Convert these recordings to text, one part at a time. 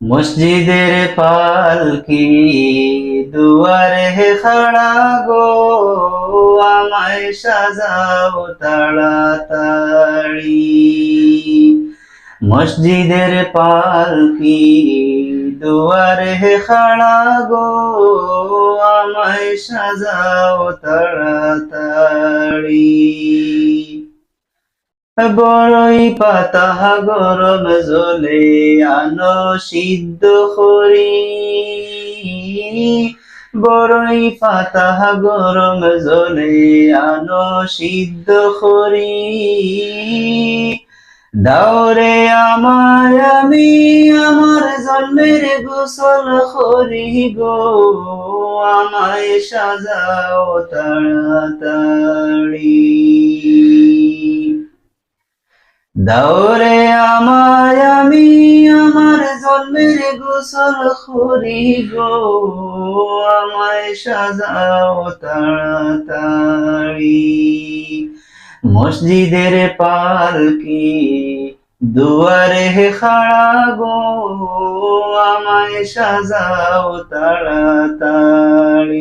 মসজিদের পালকি দুয়ারে খাড়া গো, আমায় সাজাও তাড়াতাড়ি। মসজিদের পালকি দুয়ারে খাড়া গো, আমায় সাজাও তাড়াতাড়ি। বড়ই পাতা গরম জলে আনো সিদ্ধ করি। বড়ই পাতা গরম জলে আনো সিদ্ধ করি। দাওরে আমার আমি আমার জন্মের গোসল করি গো, আমায় সাজাও তাড়াতাড়ি। দাওরে আমায় আমি আমার জন্মের গোসল করি গো আমায় সাজাও তাড়াতাড়ি। মসজিদের পালকি দুয়ারে খাড়া গো, আমায় সাজাও তাড়াতাড়ি।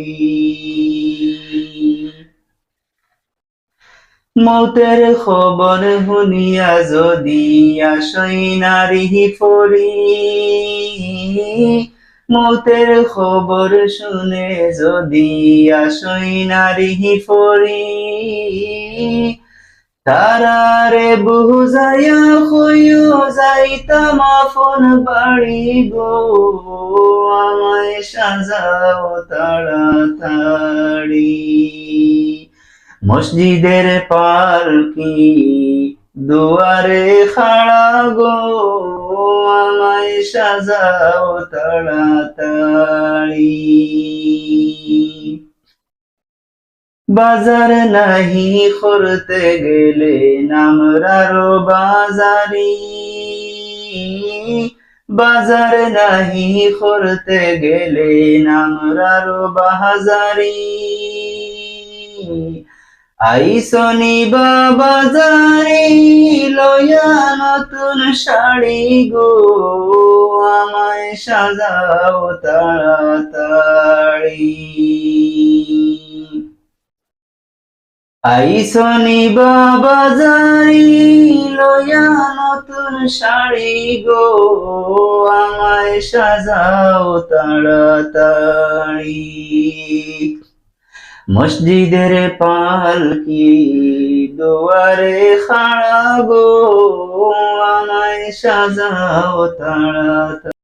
মৌতের খবর শুনিয়া যদি আসই নারী পড়ি। মৌতের খবর শুনে যদি আসই নারী পড়ি। তারারে বুঝাইয়া কইও যাইতাম আপন বাড়ি গো। আমায় সাজাও তাড়াতাড়ি। মসজিদের পালকি দুয়ারে খাড়া গো, আমায় সাজাও তাড়াতাড়ি। বাজার নাহি করতে গেলে নামরারো বাজারি। বাজার নাহি করতে গেলে নামরারো বাজারি। আইসনি বাজারে লয়া নতুন শাড়ি গো, আমায় সাজাও তাড়াতাড়ি। আইসনি বাজারি লয়া নতুন শাড়ি গো, আমায় সাজাও তাড়াতাড়ি। মসজিদের পালকি দুয়ারে খাড়া গো? আমায় সাজাও তাড়াতাড়ি